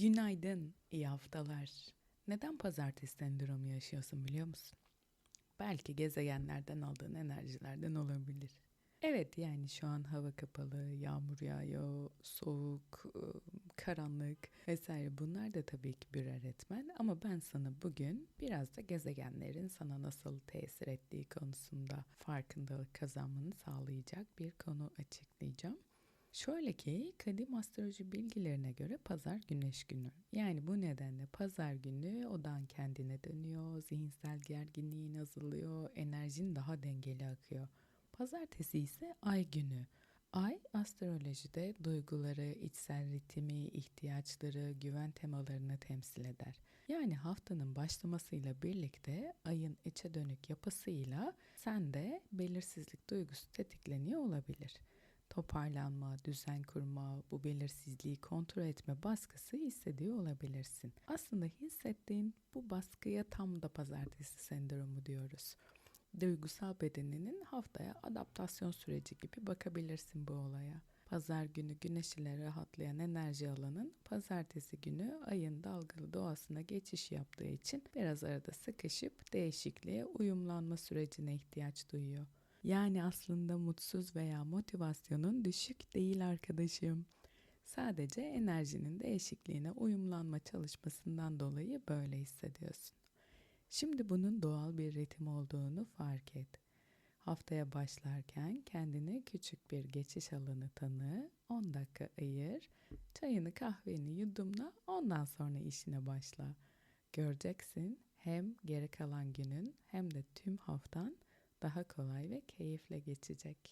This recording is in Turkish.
Günaydın, iyi haftalar. Neden pazartesi sendromu yaşıyorsun biliyor musun? Belki gezegenlerden aldığın enerjilerden olabilir. Evet yani şu an hava kapalı, yağmur yağıyor, soğuk, ıı, karanlık vesaire bunlar da tabii ki bir öğretmen ama ben sana bugün biraz da gezegenlerin sana nasıl tesir ettiği konusunda farkındalık kazanmanı sağlayacak bir konu açıklayacağım. Şöyle ki kadim astroloji bilgilerine göre pazar güneş günü. Yani bu nedenle pazar günü odan kendine dönüyor, zihinsel gerginliğin azalıyor, enerjin daha dengeli akıyor. Pazartesi ise ay günü. Ay astrolojide duyguları, içsel ritmi, ihtiyaçları, güven temalarını temsil eder. Yani haftanın başlamasıyla birlikte ayın içe dönük yapısıyla sende belirsizlik duygusu tetikleniyor olabilir toparlanma, düzen kurma, bu belirsizliği kontrol etme baskısı hissediyor olabilirsin. Aslında hissettiğin bu baskıya tam da pazartesi sendromu diyoruz. Duygusal bedeninin haftaya adaptasyon süreci gibi bakabilirsin bu olaya. Pazar günü güneş ile rahatlayan enerji alanın pazartesi günü ayın dalgalı doğasına geçiş yaptığı için biraz arada sıkışıp değişikliğe uyumlanma sürecine ihtiyaç duyuyor. Yani aslında mutsuz veya motivasyonun düşük değil arkadaşım. Sadece enerjinin değişikliğine uyumlanma çalışmasından dolayı böyle hissediyorsun. Şimdi bunun doğal bir ritim olduğunu fark et. Haftaya başlarken kendine küçük bir geçiş alanı tanı, 10 dakika ayır, çayını kahveni yudumla ondan sonra işine başla. Göreceksin hem geri kalan günün hem de tüm haftan daha kolay ve keyifle geçecek.